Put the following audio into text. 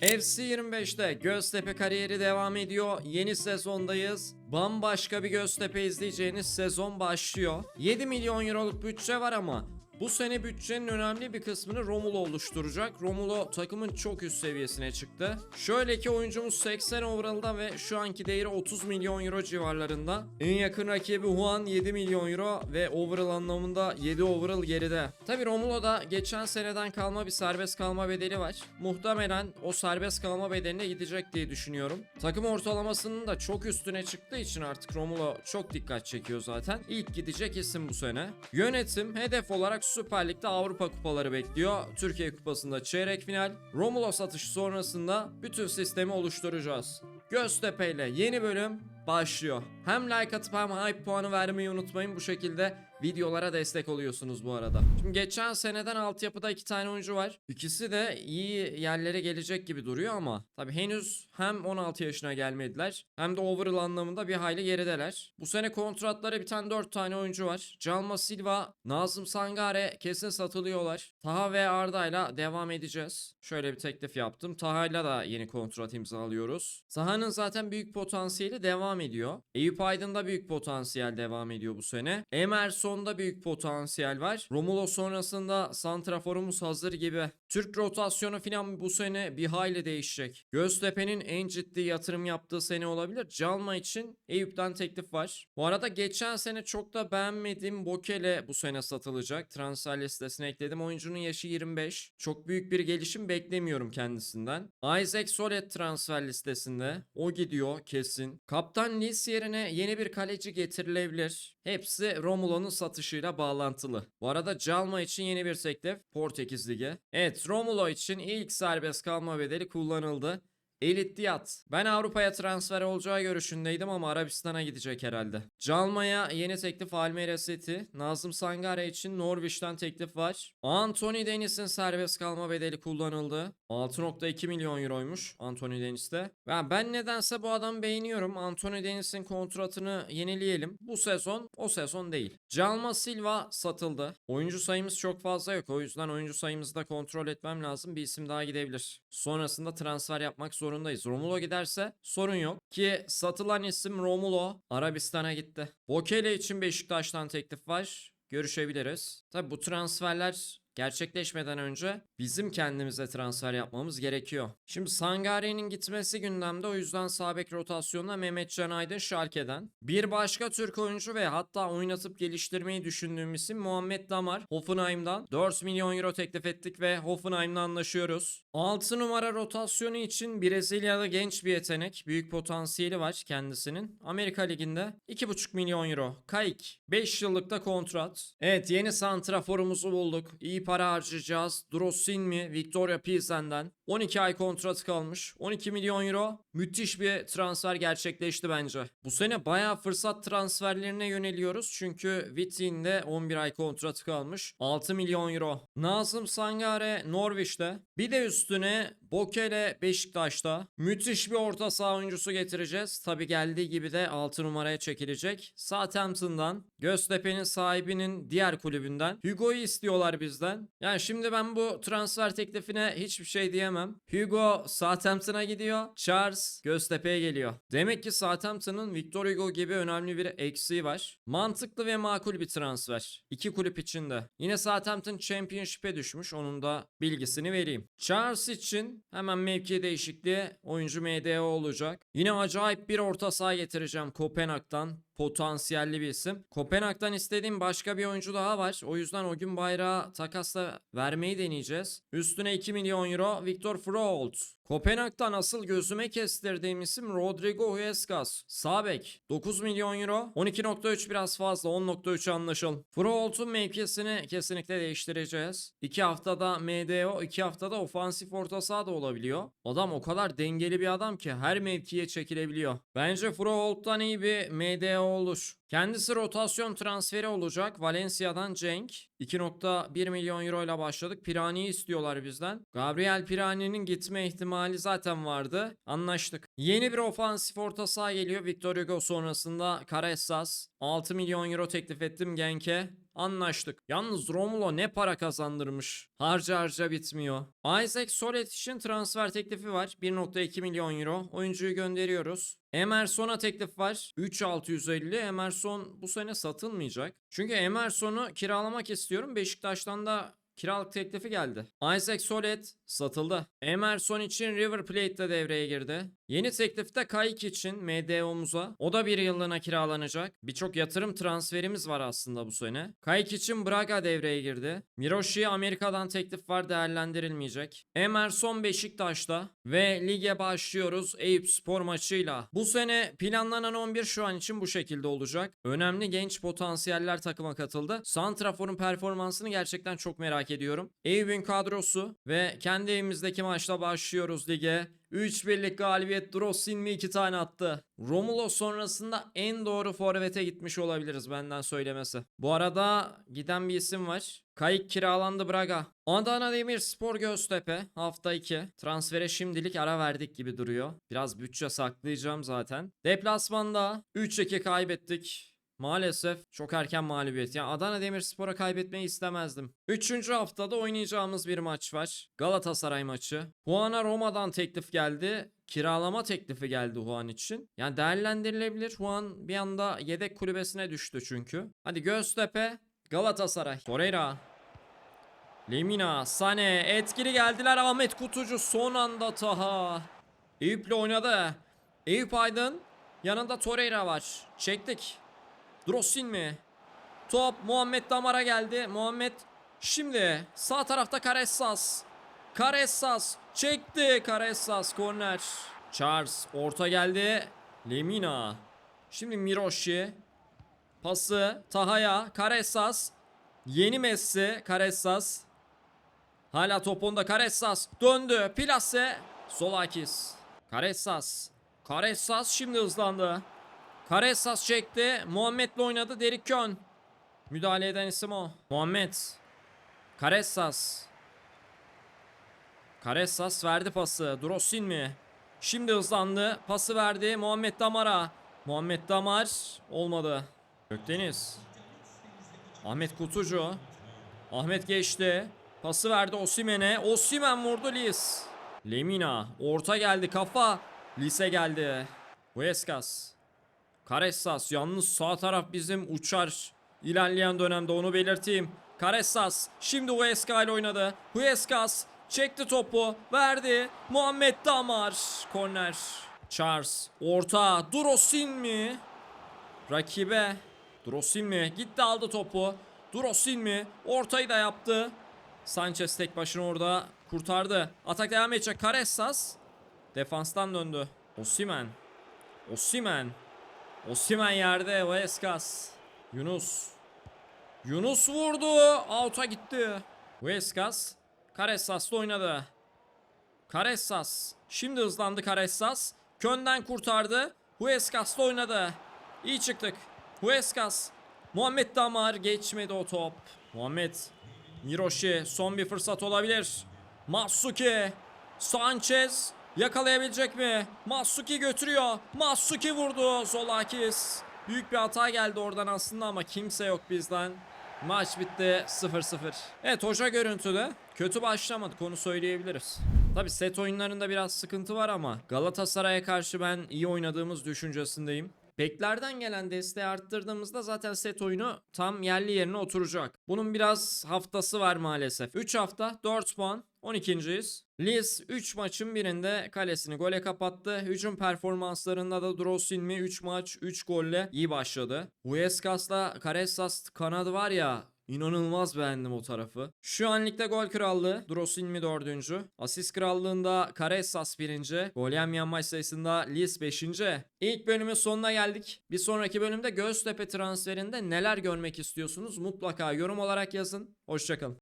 FC 25'te Göztepe kariyeri devam ediyor. Yeni sezondayız. Bambaşka bir Göztepe izleyeceğiniz sezon başlıyor. 7 milyon euroluk bütçe var ama bu sene bütçenin önemli bir kısmını Romulo oluşturacak. Romulo takımın çok üst seviyesine çıktı. Şöyle ki oyuncumuz 80 overall'da ve şu anki değeri 30 milyon euro civarlarında. En yakın rakibi Juan 7 milyon euro ve overall anlamında 7 overall geride. Tabi Romulo'da geçen seneden kalma bir serbest kalma bedeli var. Muhtemelen o serbest kalma bedeline gidecek diye düşünüyorum. Takım ortalamasının da çok üstüne çıktığı için artık Romulo çok dikkat çekiyor zaten. İlk gidecek isim bu sene. Yönetim hedef olarak Süper Lig'de Avrupa kupaları bekliyor. Türkiye Kupası'nda çeyrek final. Romulo satışı sonrasında bütün sistemi oluşturacağız. Göztepe ile yeni bölüm başlıyor. Hem like atıp hem hype puanı vermeyi unutmayın. Bu şekilde videolara destek oluyorsunuz bu arada. Şimdi geçen seneden altyapıda iki tane oyuncu var. İkisi de iyi yerlere gelecek gibi duruyor ama tabi henüz hem 16 yaşına gelmediler hem de overall anlamında bir hayli gerideler. Bu sene kontratlara biten 4 tane oyuncu var. Calma Silva, Nazım Sangare kesin satılıyorlar. Taha ve Arda'yla devam edeceğiz. Şöyle bir teklif yaptım. Taha'yla da yeni kontrat imzalıyoruz. Taha'nın zaten büyük potansiyeli devam ediyor. Eyüp Aydın'da büyük potansiyel devam ediyor bu sene. Emerson'da büyük potansiyel var. Romulo sonrasında santraforumuz hazır gibi. Türk rotasyonu falan bu sene bir hayli değişecek. Göztepe'nin en ciddi yatırım yaptığı sene olabilir. Calma için Eyüp'ten teklif var. Bu arada geçen sene çok da beğenmediğim Bokele bu sene satılacak. Transfer listesine ekledim. Oyuncunun yaşı 25. Çok büyük bir gelişim beklemiyorum kendisinden. Isaac Solet transfer listesinde. O gidiyor kesin. Kaptan Lis yerine yeni bir kaleci getirilebilir. Hepsi Romulo'nun satışıyla bağlantılı. Bu arada Calma için yeni bir teklif Portekiz Ligi. Evet Romulo için ilk serbest kalma bedeli kullanıldı. Elit Diyat. Ben Avrupa'ya transfer olacağı görüşündeydim ama Arabistan'a gidecek herhalde. Calma'ya yeni teklif Almere City. Nazım Sangare için Norwich'ten teklif var. Anthony Dennis'in serbest kalma bedeli kullanıldı. 6.2 milyon euroymuş Anthony Dennis'te. Ben, ben nedense bu adamı beğeniyorum. Anthony Dennis'in kontratını yenileyelim. Bu sezon o sezon değil. Calma Silva satıldı. Oyuncu sayımız çok fazla yok. O yüzden oyuncu sayımızı da kontrol etmem lazım. Bir isim daha gidebilir. Sonrasında transfer yapmak zorundayız. Romulo giderse sorun yok. Ki satılan isim Romulo Arabistan'a gitti. Bokele için Beşiktaş'tan teklif var. Görüşebiliriz. Tabi bu transferler gerçekleşmeden önce bizim kendimize transfer yapmamız gerekiyor. Şimdi Sangare'nin gitmesi gündemde o yüzden sağ bek rotasyonuna Mehmet Can Aydın Schalke'den. Bir başka Türk oyuncu ve hatta oynatıp geliştirmeyi düşündüğüm isim Muhammed Damar Hoffenheim'dan. 4 milyon euro teklif ettik ve Hoffenheim'la anlaşıyoruz. 6 numara rotasyonu için Brezilya'da genç bir yetenek. Büyük potansiyeli var kendisinin. Amerika Ligi'nde 2,5 milyon euro. Kayık. 5 yıllıkta kontrat. Evet yeni santraforumuzu bulduk. İyi para harcayacağız. Drosin mi? Victoria Pilsen'den. 12 ay kontratı kalmış. 12 milyon euro. Müthiş bir transfer gerçekleşti bence. Bu sene bayağı fırsat transferlerine yöneliyoruz. Çünkü Vitin'de 11 ay kontratı kalmış. 6 milyon euro. Nazım Sangare Norwich'te. Bir de üstüne Bokele Beşiktaş'ta. Müthiş bir orta saha oyuncusu getireceğiz. Tabi geldiği gibi de 6 numaraya çekilecek. Southampton'dan. Göztepe'nin sahibinin diğer kulübünden. Hugo'yu istiyorlar bizden. Yani şimdi ben bu transfer teklifine hiçbir şey diyemem. Hugo Southampton'a gidiyor. Charles Göztepe'ye geliyor. Demek ki Southampton'ın Victor Hugo gibi önemli bir eksiği var. Mantıklı ve makul bir transfer. İki kulüp içinde. Yine Southampton Championship'e düşmüş. Onun da bilgisini vereyim. Charles için hemen mevki değişikliği oyuncu MDO olacak. Yine acayip bir orta saha getireceğim Kopenhag'dan potansiyelli bir isim. Kopenhag'dan istediğim başka bir oyuncu daha var. O yüzden o gün bayrağı takasla vermeyi deneyeceğiz. Üstüne 2 milyon euro Victor Froholt. Kopenhag'dan asıl gözüme kestirdiğim isim Rodrigo Huescas. Sağ bek. 9 milyon euro. 12.3 biraz fazla. 10.3 anlaşalım. Froholt'un mevkisini kesinlikle değiştireceğiz. 2 haftada MDO, 2 haftada ofansif orta saha da olabiliyor. Adam o kadar dengeli bir adam ki her mevkiye çekilebiliyor. Bence Froholt'tan iyi bir MDO olur. Kendisi rotasyon transferi olacak. Valencia'dan Cenk. 2.1 milyon euro ile başladık. Pirani'yi istiyorlar bizden. Gabriel Pirani'nin gitme ihtimali zaten vardı. Anlaştık. Yeni bir ofansif orta saha geliyor. Victor Hugo sonrasında Caressas. 6 milyon euro teklif ettim Genk'e. Anlaştık. Yalnız Romulo ne para kazandırmış. Harca harca bitmiyor. Isaac Solet için transfer teklifi var. 1.2 milyon euro. Oyuncuyu gönderiyoruz. Emerson'a teklif var. 3650. Emerson bu sene satılmayacak. Çünkü Emerson'u kiralamak istiyorum. Beşiktaş'tan da kiralık teklifi geldi. Isaac Solet satıldı. Emerson için River Plate de devreye girdi. Yeni teklifte Kayık için MDO'muza. O da bir yıllığına kiralanacak. Birçok yatırım transferimiz var aslında bu sene. Kayık için Braga devreye girdi. Miroshi'ye Amerika'dan teklif var değerlendirilmeyecek. Emerson Beşiktaş'ta ve lige başlıyoruz Eyüp Spor maçıyla. Bu sene planlanan 11 şu an için bu şekilde olacak. Önemli genç potansiyeller takıma katıldı. Santrafor'un performansını gerçekten çok merak ediyorum. Eyüp'ün kadrosu ve kendi evimizdeki maçla başlıyoruz lige. 3 birlik galibiyet Drossin mi 2 tane attı. Romulo sonrasında en doğru forvete gitmiş olabiliriz benden söylemesi. Bu arada giden bir isim var. Kayık kiralandı Braga. Adana Demirspor Göztepe hafta 2. Transfere şimdilik ara verdik gibi duruyor. Biraz bütçe saklayacağım zaten. Deplasmanda 3-2 kaybettik. Maalesef çok erken mağlubiyet. Yani Adana Demirspor'a kaybetmeyi istemezdim. Üçüncü haftada oynayacağımız bir maç var. Galatasaray maçı. Juan'a Roma'dan teklif geldi. Kiralama teklifi geldi Juan için. Yani değerlendirilebilir. Juan bir anda yedek kulübesine düştü çünkü. Hadi Göztepe, Galatasaray. Torreira. Lemina, Sane etkili geldiler. Ahmet Kutucu son anda Taha. Eyüp'le oynadı. Eyüp Aydın. Yanında Torreira var. Çektik. Drossin mi? Top Muhammed Damar'a geldi. Muhammed şimdi sağ tarafta Karessas. Karessas çekti. Karessas korner. Charles orta geldi. Lemina. Şimdi Miroshi. Pası Taha'ya. Karessas. Yeni Messi. Karessas. Hala top onda Karessas. Döndü. Plase. Solakis. Karessas. Karessas şimdi hızlandı. Karessas çekti. Muhammed'le oynadı. Derik Kön. Müdahale eden isim o. Muhammed. Karessas. Karessas verdi pası. Drossin mi? Şimdi hızlandı. Pası verdi. Muhammed Damar'a. Muhammed Damar olmadı. Gökdeniz. Ahmet Kutucu. Ahmet geçti. Pası verdi Osimen'e. Osimen vurdu Lis. Lemina. Orta geldi kafa. Lis'e geldi. Huescas. Karessas yalnız sağ taraf bizim uçar. İlerleyen dönemde onu belirteyim. Karessas şimdi Huesca ile oynadı. Huescas çekti topu verdi. Muhammed Damar korner. Charles orta Durosin mi? Rakibe Durosin mi? Gitti aldı topu. Durosin mi? Ortayı da yaptı. Sanchez tek başına orada kurtardı. Atak devam edecek. Karessas defanstan döndü. Osimen. Osimen. Osimen yerde Huescas. Yunus. Yunus vurdu. Out'a gitti. Huescas. Karessas'la oynadı. Karessas. Şimdi hızlandı Karessas. Könden kurtardı. Huescas'la oynadı. İyi çıktık. Huescas. Muhammed Damar geçmedi o top. Muhammed. Miroshi son bir fırsat olabilir. Masuki. Sanchez. Yakalayabilecek mi? Masuki götürüyor. Masuki vurdu. Solakis. Büyük bir hata geldi oradan aslında ama kimse yok bizden. Maç bitti 0-0. Evet hoca görüntüde kötü başlamadık onu söyleyebiliriz. Tabi set oyunlarında biraz sıkıntı var ama Galatasaray'a karşı ben iyi oynadığımız düşüncesindeyim. Beklerden gelen desteği arttırdığımızda zaten set oyunu tam yerli yerine oturacak. Bunun biraz haftası var maalesef. 3 hafta 4 puan 12.yiz. Liz 3 maçın birinde kalesini gole kapattı. Hücum performanslarında da Drosilmi 3 maç 3 golle iyi başladı. Huescas'la Karessas kanadı var ya İnanılmaz beğendim o tarafı. Şu an ligde gol krallığı. Drosilmi dördüncü. Asist krallığında Karessas birinci. Gol yemeyen maç sayısında Lis beşinci. İlk bölümün sonuna geldik. Bir sonraki bölümde Göztepe transferinde neler görmek istiyorsunuz? Mutlaka yorum olarak yazın. Hoşçakalın.